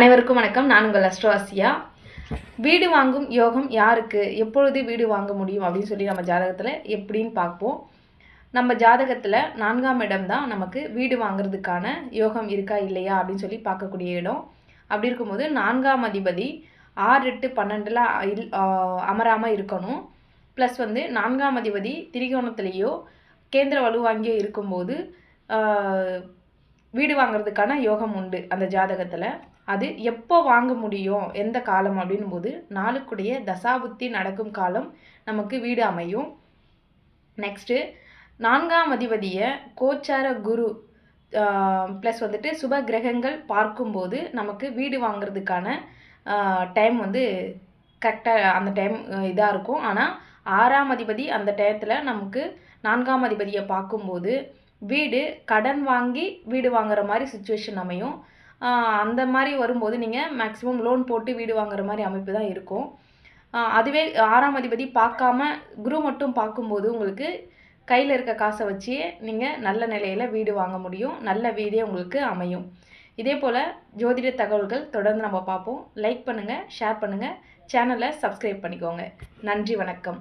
அனைவருக்கும் வணக்கம். நான் உங்கள் அஸ்ட்ரோவாசியா வீடு வாங்கும் யோகம் யாருக்கு? எப்பொழுது வீடு வாங்க முடியும் அப்படின்னு சொல்லி நம்ம ஜாதகத்தில் எப்படின்னு பார்ப்போம். நம்ம ஜாதகத்தில் நான்காம் இடம் தான் நமக்கு வீடு வாங்குறதுக்கான யோகம் இருக்கா இல்லையா அப்படின்னு சொல்லி பார்க்கக்கூடிய இடம். அப்படி இருக்கும்போது நான்காம் அதிபதி ஆறு எட்டு பன்னெண்டில் இல் அமராமல் இருக்கணும். ப்ளஸ் வந்து நான்காம் அதிபதி திரிகோணத்துலேயோ கேந்திர வலுவாங்கியோ இருக்கும்போது வீடு வாங்குறதுக்கான யோகம் உண்டு அந்த ஜாதகத்தில். அது எப்போ வாங்க முடியும் எந்த காலம் அப்படின்னும் போது நாளுக்குடைய தசாபுத்தி நடக்கும் காலம் நமக்கு வீடு அமையும். நெக்ஸ்ட்டு நான்காம் அதிபதியை கோச்சார குரு ப்ளஸ் வந்துட்டு சுப கிரகங்கள் பார்க்கும்போது நமக்கு வீடு வாங்குறதுக்கான டைம் வந்து கரெக்டாக அந்த டைம் இதாக இருக்கும். ஆனால் ஆறாம் அதிபதி அந்த டயத்தில் நமக்கு நான்காம் அதிபதியை பார்க்கும்போது வீடு கடன் வாங்கி வீடு வாங்குற மாதிரி சுச்சுவேஷன் அமையும். அந்த மாதிரி வரும்போது நீங்கள் மேக்ஸிமம் லோன் போட்டு வீடு வாங்குற மாதிரி அமைப்பு தான் இருக்கும். அதுவே ஆறாம் அதிபதி பார்க்காம குரு மட்டும் பார்க்கும்போது உங்களுக்கு கையில் இருக்க காசை வச்சே நீங்கள் நல்ல நிலையில் வீடு வாங்க முடியும். நல்ல வீடே உங்களுக்கு அமையும். இதே போல் ஜோதிட தகவல்கள் தொடர்ந்து நம்ம பார்ப்போம். லைக் பண்ணுங்கள் ஷேர் பண்ணுங்கள் சேனலை சப்ஸ்கிரைப் பண்ணிக்கோங்க. நன்றி வணக்கம்.